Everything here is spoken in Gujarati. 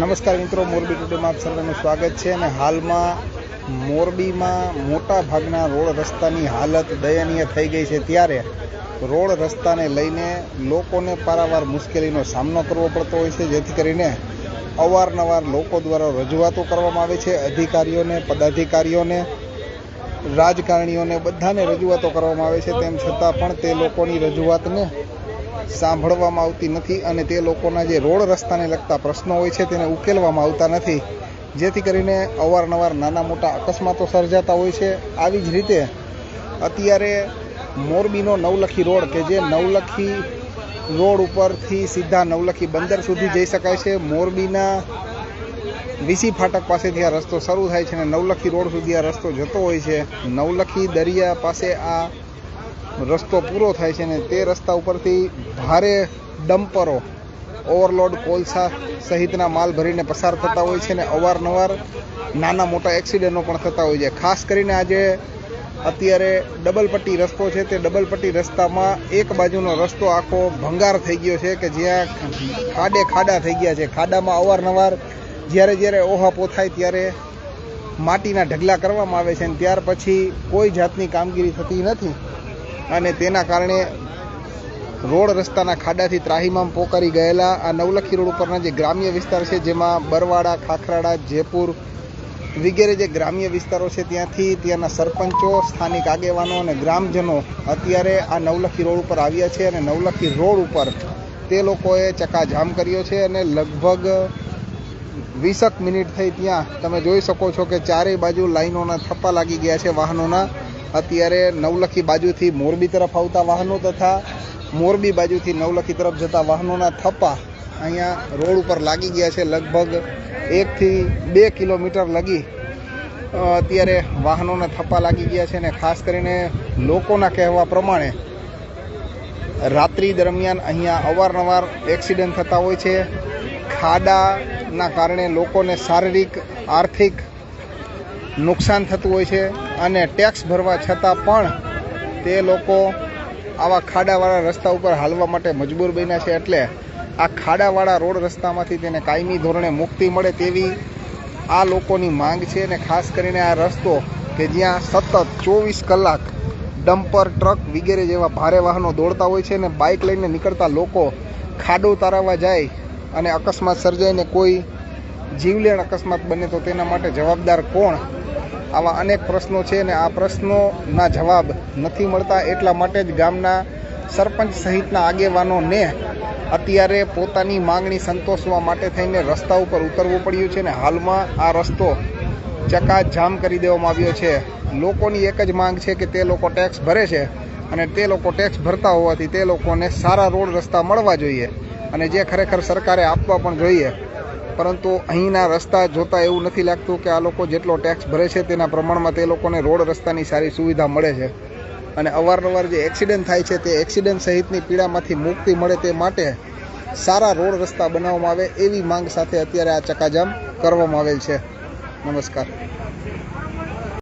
નમસ્કાર મિત્રો, મોરબી ટુડેમાં આપ સર્વેનું સ્વાગત છે અને હાલમાં મોરબીમાં મોટા ભાગના રોડ રસ્તાની હાલત દયનીય થઈ ગઈ છે. ત્યારે રોડ રસ્તાને લઈને લોકોને પારાવાર મુશ્કેલીનો સામનો કરવો પડતો હોય છે, જેથી કરીને અવારનવાર લોકો દ્વારા રજૂઆતો કરવામાં આવે છે. અધિકારીઓને, પદાધિકારીઓને રાજકારણીઓને બધાને રજૂઆતો કરવામાં આવે છે, તેમ છતાં પણ તે લોકોની રજૂઆતને સાંભળવામાં આવતી નથી અને તે લોકોના જે રોડ રસ્તાને લગતા પ્રશ્નો હોય છે તેને ઉકેલવામાં આવતા નથી. જેથી કરીને અવારનવાર નાના મોટા અકસ્માતો સર્જાતા હોય છે. આવી જ રીતે અત્યારે મોરબીનો નવલખી રોડ કે જે નવલખી રોડ ઉપરથી સીધા નવલખી બંદર સુધી જઈ શકાય છે. મોરબીના વીસી ફાટક પાસેથી આ રસ્તો શરૂ થાય છે અને નવલખી રોડ સુધી આ રસ્તો જતો હોય છે. નવલખી દરિયા પાસે આ રસ્તો પૂરો થાય છે અને તે રસ્તા ઉપરથી ભારે ડમ્પરો, ઓવરલોડ, કોલસા સહિતના માલ ભરીને પસાર થતા હોય છે અને અવારનવાર નાના મોટા એક્સિડન્ટો પણ થતા હોય છે. ખાસ કરીને આજે અત્યારે ડબલ પટ્ટી રસ્તો છે. તે ડબલ પટ્ટી રસ્તામાં એક બાજુનો રસ્તો આખો ભંગાર થઈ ગયો છે કે જ્યાં ખાડે ખાડા થઈ ગયા છે. ખાડામાં અવારનવાર જ્યારે જ્યારે ઓહાપો થાય ત્યારે માટીના ઢગલા કરવામાં આવે છે અને ત્યાર પછી કોઈ જાતની કામગીરી થતી નથી. અને તેના કારણે રોડ રસ્તાના ખાડાથી ત્રાહીમામ પોકારી ગયેલા આ નવલખી રોડ ઉપરના જે ગ્રામ્ય વિસ્તાર છે, જેમાં બરવાડા, ખાખરાડા જયપુર વગેરે જે ગ્રામ્ય વિસ્તારો છે, ત્યાંથી ત્યાંના સરપંચો, સ્થાનિક આગેવાનો અને ગ્રામજનો અત્યારે આ નવલખી રોડ ઉપર આવ્યા છે અને નવલખી રોડ ઉપર તે લોકોએ ચકાજામ કર્યો છે અને લગભગ વીસક મિનિટ થઈ ત્યાં તમે જોઈ શકો છો કે ચારેય બાજુ લાઈનોના થપ્પા લાગી ગયા છે વાહનોના. અત્યારે નવલખી બાજુથી મોરબી તરફ આવતા વાહનો તથા મોરબી બાજુથી નવલખી તરફ જતા વાહનોના થપ્પા અહીંયા રોડ ઉપર લાગી ગયા છે લગભગ એકથી બે કિલોમીટર લગી. અત્યારે વાહનોના થપ્પા લાગી ગયા છે અને ખાસ કરીને લોકોના કહેવા પ્રમાણે રાત્રિ દરમિયાન અહીંયા અવારનવાર એક્સિડન્ટ થતા હોય છે. ખાડાના કારણે લોકોને શારીરિક, આર્થિક નુકસાન થતું હોય છે અને ટેક્સ ભરવા છતાં પણ તે લોકો આવા ખાડાવાળા રસ્તા ઉપર હાલવા માટે મજબૂર બન્યા છે એટલે આ ખાડાવાળા રોડ રસ્તામાંથી તેને કાયમી ધોરણે મુક્તિ મળે તેવી આ લોકોની માંગ છે અને ખાસ કરીને આ રસ્તો કે જ્યાં સતત ચોવીસ કલાક ડમ્પર, ટ્રક વગેરે જેવા ભારે વાહનો દોડતા હોય છે અને બાઇક લઈને નીકળતા લોકો ખાડો તારવવા જાય અને અકસ્માત સર્જાઈને કોઈ જીવલેણ અકસ્માત બને તો તેના માટે જવાબદાર કોણ? આવા અનેક પ્રશ્નો છે અને આ પ્રશ્નોના જવાબ નથી મળતા. એટલા માટે જ ગામના સરપંચ સહિતના આગેવાનોને અત્યારે પોતાની માંગણી સંતોષવા માટે થઈને રસ્તા ઉપર ઉતરવું પડ્યું છે અને હાલમાં આ રસ્તો ચકાજામ કરી દેવામાં આવ્યો છે. લોકોની એક જ માંગ છે કે તે લોકો ટેક્સ ભરે છે અને તે લોકો ટેક્સ ભરતા હોવાથી તે લોકોને સારા રોડ રસ્તા મળવા જોઈએ. અને જે ખરેખર સરકારે આપવા પણ જોઈએ, પરંતુ અહીંના રસ્તા જોતા એવું નથી લાગતું કે આ લોકો જેટલો ટેક્સ ભરે છે તેના પ્રમાણમાં તે લોકોને રોડ રસ્તાની સારી સુવિધા મળે છે. અને અવારનવાર જે એક્સિડન્ટ થાય છે તે એક્સિડન્ટ સહિતની પીડામાંથી મુક્તિ મળે તે માટે સારા રોડ રસ્તા બનાવવામાં આવે એવી માંગ સાથે અત્યારે આ ચકાજામ કરવામાં આવેલ છે. નમસ્કાર.